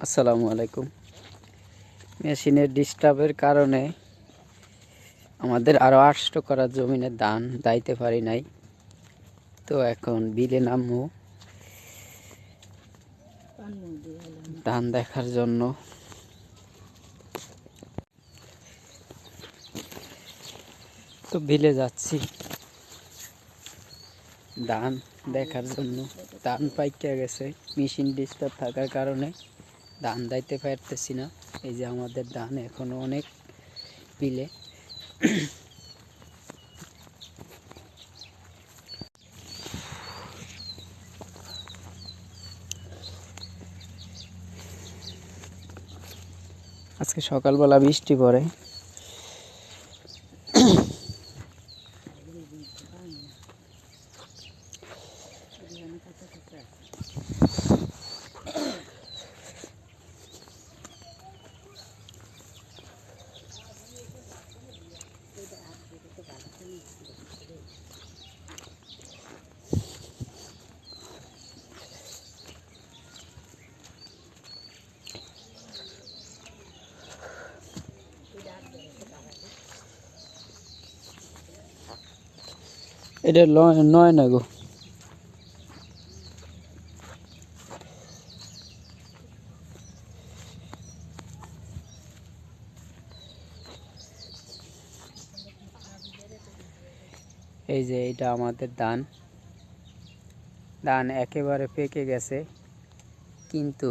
আসসালামু আলাইকুম। মেশিনের ডিস্টার্বের কারণে আমাদের আরও আটশো করা জমিনের ধান দাইতে পারি নাই। তো এখন বিলে নামবো। ধান দেখার জন্য। তো বিলে যাচ্ছি। ধান দেখার জন্য। ধান পাইকা গেছে। মেশিন ডিস্টার্ব থাকার কারণে। ধান দাইতে পারতেছি না। এই যে আমাদের ধান এখনও অনেক বিলে আজকে সকালবেলা বৃষ্টি পড়ে। এটা নয় না গো। এই যে এটা আমাদের ধান। ধান একেবারে পেকে গেছে, কিন্তু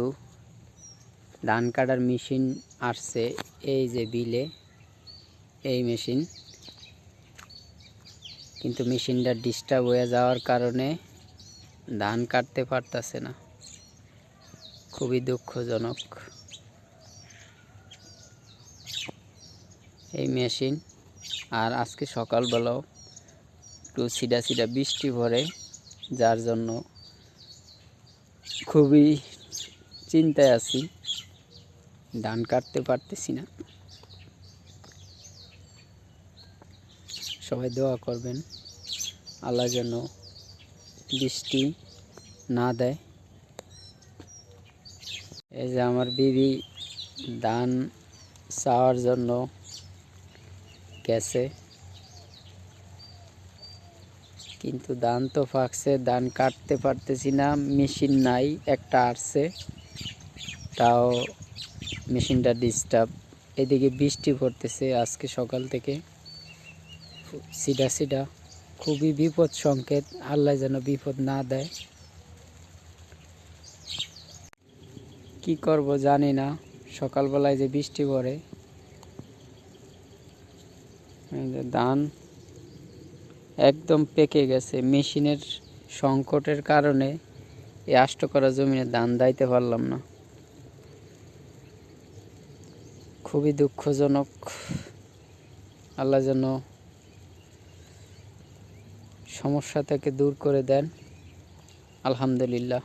ধান কাটার মেশিন আসছে এই যে বিলে, এই মেশিন। কিন্তু মেশিনটা ডিস্টার্ব হয়ে যাওয়ার কারণে ধান কাটতে পারতাছে না। খুবই দুঃখজনক। এই মেশিন আর আজকে সকালবেলাও একটু সিডা সিডা বৃষ্টি ভরে যার জন্য খুবই চিন্তায় আছি। ধান কাটতে পারতেছি না। সবাই দোয়া করবেন। আল্লাহ যেন বৃষ্টি না দেয়। এই যে আমার বিবি ধান চাওয়ার জন্য গেছে। কিন্তু ধান তো ফাঁকছে, ধান কাটতে পারতেছি না, মেশিন নাই, একটা আসছে তাও মেশিনটা ডিস্টার্ব এদিকে বৃষ্টি পড়তেছে আজকে সকাল থেকে। সিডা সিডা খুবই বিপদ সংকেত, আল্লাহ যেন বিপদ না দেয়। কি করব জানি না, সকালবেলায় যে বৃষ্টি পড়ে ধান একদম পেকে গেছে, মেশিনের সংকটের কারণে এই আষ্ট করা জমিনে ধান দাইতে পারলাম না। খুবই দুঃখজনক, আল্লাহ যেন সমস্যা থেকে দূর করে দেন। আলহামদুলিল্লাহ।